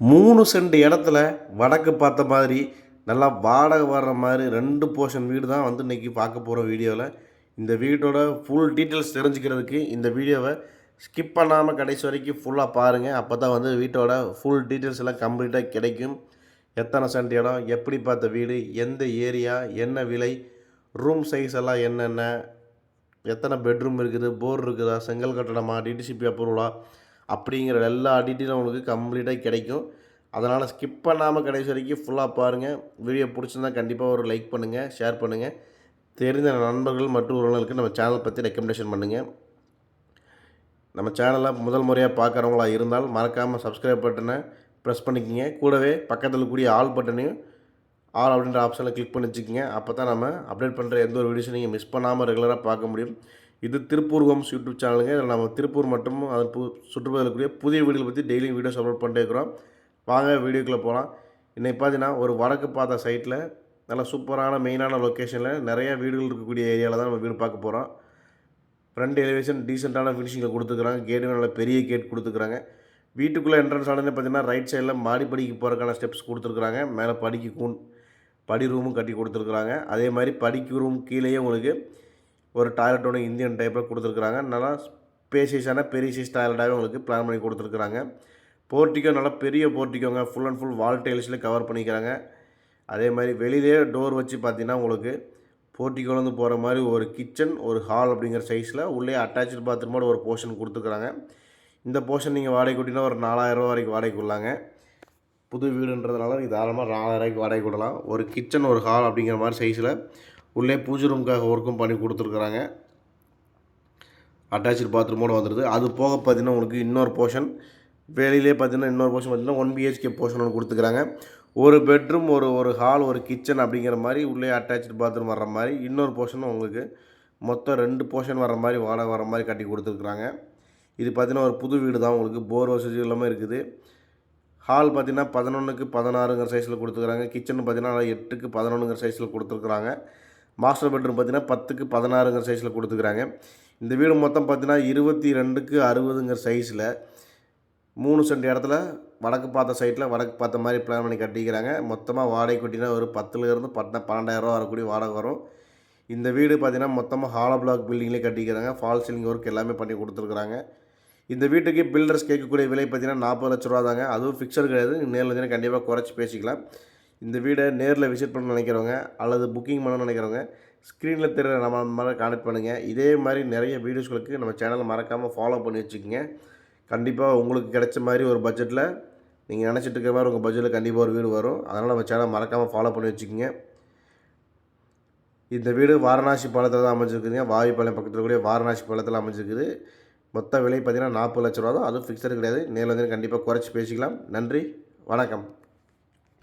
மூணு சென்ட் இடத்துல வடக்கு பார்த்த மாதிரி நல்லா வாடகை வர்ற மாதிரி ரெண்டு போர்ஷன் வீடு தான் வந்து இன்றைக்கி பார்க்க போகிற வீடியோவில் இந்த வீட்டோட ஃபுல் டீட்டெயில்ஸ் தெரிஞ்சுக்கிறதுக்கு இந்த வீடியோவை ஸ்கிப் பண்ணாமல் கடைசி வரைக்கும் ஃபுல்லாக பாருங்கள் அப்போ தான் வந்து வீட்டோட ஃபுல் டீட்டெயில்ஸ் எல்லாம் கம்ப்ளீட்டாக கிடைக்கும். எத்தனை சென்ட் இடம் எப்படி பார்த்த வீடு எந்த ஏரியா என்ன விலை ரூம் சைஸ் எல்லாம் என்னென்ன எத்தனை பெட்ரூம் இருக்குது போர் இருக்குதா செங்கல் கட்டடமா டிடிசிபி அப்ரூவலா அப்படிங்கிற எல்லா டீட்டெயிலும் உங்களுக்கு கம்ப்ளீட்டாக கிடைக்கும். அதனால் ஸ்கிப் பண்ணாமல் கடைசி வரைக்கும் ஃபுல்லாக பாருங்கள் வீடியோ பிடிச்சிருந்தா கண்டிப்பாக ஒரு லைக் பண்ணுங்கள் ஷேர் பண்ணுங்கள் தெரிந்த நண்பர்கள் மற்றும் உறவுகளுக்கு நம்ம சேனல் பற்றி ரெக்கமெண்டேஷன் பண்ணுங்கள் நம்ம சேனலை முதல் முறையாக பார்க்குறவங்களா இருந்தால் மறக்காமல் சப்ஸ்கிரைப் பட்டனை ப்ரெஸ் பண்ணிக்கோங்க. கூடவே பக்கத்தில் கூடிய ஆல் பட்டனையும் ஆல் அப்படின்ற ஆப்ஷனில் கிளிக் பண்ணி வச்சுக்கோங்க. அப்போ தான் நம்ம அப்டேட் பண்ணுற எந்த ஒரு வீடியோஸும் நீங்கள் மிஸ் பண்ணாமல் ரெகுலராக பார்க்க முடியும். இது திருப்பூர் ஹோம்ஸ் யூடியூப் சேனலுங்க. இதில் நம்ம திருப்பூர் மற்றும் அதன் பு சுற்றுப்பகுதியில் புதிய வீடுகளை பற்றி டெய்லியும் வீடியோஸ் அப்லோட் பண்ணிட்டே இருக்கிறோம். வாங்க வீடியோக்குள்ளே போகலாம் இன்றைக்கி பார்த்தீங்கன்னா ஒரு வடக்கு பார்த்த சைட்டில் நல்ல சூப்பரான மெயினான லொக்கேஷனில் நிறைய வீடுகள் இருக்கக்கூடிய ஏரியாவில் தான் நம்ம வீடு பார்க்க போகிறோம் ஃப்ரண்ட் எலிவேஷன் டீசெண்டான ஃபினிஷிங்கில் கொடுத்துருக்குறாங்க. கேட்டு நல்ல பெரிய கேட் கொடுத்துக்கிறாங்க வீட்டுக்குள்ளே என்ட்ரன்ஸ் ஆனது பார்த்தீங்கன்னா ரைட் சைடில் மாடி படிக்கு போகிறதுக்கான ஸ்டெப்ஸ் கொடுத்துருக்குறாங்க. மேலே படிக்கு கூன் படி ரூமும் கட்டி கொடுத்துருக்குறாங்க. அதே மாதிரி படிக்கு ரூம் கீழேயே உங்களுக்கு ஒரு டாய்லெட்டோட இந்தியன் டைப்பில் கொடுத்துருக்குறாங்க. நல்லா ஸ்பேசியஸான பெரிய சைஸ் டாய்லெட்டாகவே உங்களுக்கு பிளான் பண்ணி கொடுத்துருக்குறாங்க. போர்ட்டிக்கோ நல்லா பெரிய போர்ட்டிக்கோங்க ஃபுல் அண்ட் ஃபுல் வால் டைல்ஸில் கவர் பண்ணிக்கிறாங்க. அதே மாதிரி வெளியிலே டோர் வச்சு பார்த்தீங்கன்னா உங்களுக்கு போர்ட்டிக்கோலேருந்து போகிற மாதிரி ஒரு கிச்சன் ஒரு ஹால் அப்படிங்கிற சைஸில் உள்ளே அட்டாச்சு பாத்ரூமோட ஒரு போர்ஷன் கொடுத்துருக்குறாங்க. இந்த போர்ஷன் நீங்கள் வாடகை கூட்டினா ஒரு நாலாயிரரூவா வரைக்கும் வாடகை கொள்ளாங்க புது வீடுன்றதுனால நீங்கள் தாராளமாக நாலாயிரூவாய்க்கு வாடகை கொடுக்கலாம். ஒரு கிச்சன் ஒரு ஹால் அப்படிங்கிற மாதிரி சைஸில் உள்ளே பூஜை ரூமுக்காக ஒர்க்கும் பண்ணி கொடுத்துருக்குறாங்க. அட்டாச்சு பாத்ரூமோடு வந்துடுது அது போக பார்த்தீங்கன்னா உங்களுக்கு இன்னொரு போர்ஷன் வெளியிலே பார்த்தீங்கன்னா இன்னொரு போர்ஷன் பார்த்தீங்கன்னா ஒன் பிஹெச்கே போர்ஷன் ஒன்று கொடுத்துக்கிறாங்க ஒரு பெட்ரூம் ஒரு ஒரு ஹால் ஒரு கிச்சன் அப்படிங்கிற மாதிரி உள்ளே அட்டாச்சு பாத்ரூம் வர்ற மாதிரி இன்னொரு போர்ஷனும் உங்களுக்கு மொத்தம் ரெண்டு போர்ஷன் வர மாதிரி வாடகை வர மாதிரி கட்டி கொடுத்துருக்குறாங்க. இது பார்த்திங்கன்னா ஒரு புது வீடு தான் உங்களுக்கு போர் வசதி எல்லாமே இருக்குது. ஹால் பார்த்திங்கன்னா பதினொன்றுக்கு பதினாறுங்கிற சைஸில் கொடுத்துருக்குறாங்க. கிச்சன் பார்த்திங்கன்னா எட்டுக்கு பதினொன்றுங்கிற சைஸில் கொடுத்துருக்குறாங்க. மாஸ்டர் பெட்ரூம் பார்த்தீங்கன்னா பத்துக்கு பதினாறுங்கிற சைஸில் கொடுத்துருக்குறாங்க இந்த வீடு மொத்தம் பார்த்திங்கன்னா இருபத்தி ரெண்டுக்கு அறுபதுங்கிற சைஸில் மூணு சென்ட் இடத்துல வடக்கு பார்த்த சைட்டில் வடக்கு பார்த்த மாதிரி பிளான் பண்ணி கட்டிக்கிறாங்க. மொத்தமாக வாடகை கொட்டினா ஒரு பத்துலேருந்து பத்து பன்னெண்டாயிரரூவா வரக்கூடிய வாடகை வரும். இந்த வீடு பார்த்திங்கன்னா மொத்தமாக ஹாலோ பிளாக் பில்டிங்லேயே கட்டிக்கிறாங்க. ஃபால் சீலிங் ஒர்க் எல்லாமே பண்ணி கொடுத்துருக்குறாங்க. இந்த வீட்டுக்கு பில்டர்ஸ் கேட்கக்கூடிய விலை பார்த்திங்கன்னா நாற்பது லட்ச ரூபா தாங்க. அதுவும் ஃபிக்ஸர் கிடையாது. நேரில் வந்து கண்டிப்பாக குறைச்சி பேசிக்கலாம். இந்த வீடை நேரில் விசிட் பண்ண நினைக்கிறவங்க அல்லது புக்கிங் பண்ண நினைக்கிறவங்க ஸ்க்ரீனில் தெரிய நம்ம மாதிரி கான்டெக்ட் பண்ணுங்கள் இதே மாதிரி நிறைய வீடியோஸ்களுக்கு நம்ம சேனலை மறக்காமல் ஃபாலோ பண்ணி வச்சுக்கோங்க. கண்டிப்பாக உங்களுக்கு கிடைச்ச மாதிரி ஒரு பட்ஜெட்டில் நீங்கள் நினச்சிட்டு இருக்க மாதிரி உங்கள் பட்ஜெட்டில் கண்டிப்பாக ஒரு வீடு வரும். அதனால் நம்ம சேனலை மறக்காமல் ஃபாலோ பண்ணி வச்சுக்கோங்க. இந்த வீடு வாரணாசி பாலத்தில் தான் அமைஞ்சிருக்குதுங்க. வாயுப்பாளையம் பக்கத்தில் கூடிய வாரணாசி பாலத்தில் அமைஞ்சிருக்குது. மொத்த விலை பார்த்திங்கன்னா நாற்பது லட்ச ரூபா தான். அதுவும் ஃபிக்ஸடு கிடையாது. நேரில் வந்து கண்டிப்பாக குறைச்சி பேசிக்கலாம். நன்றி. வணக்கம்.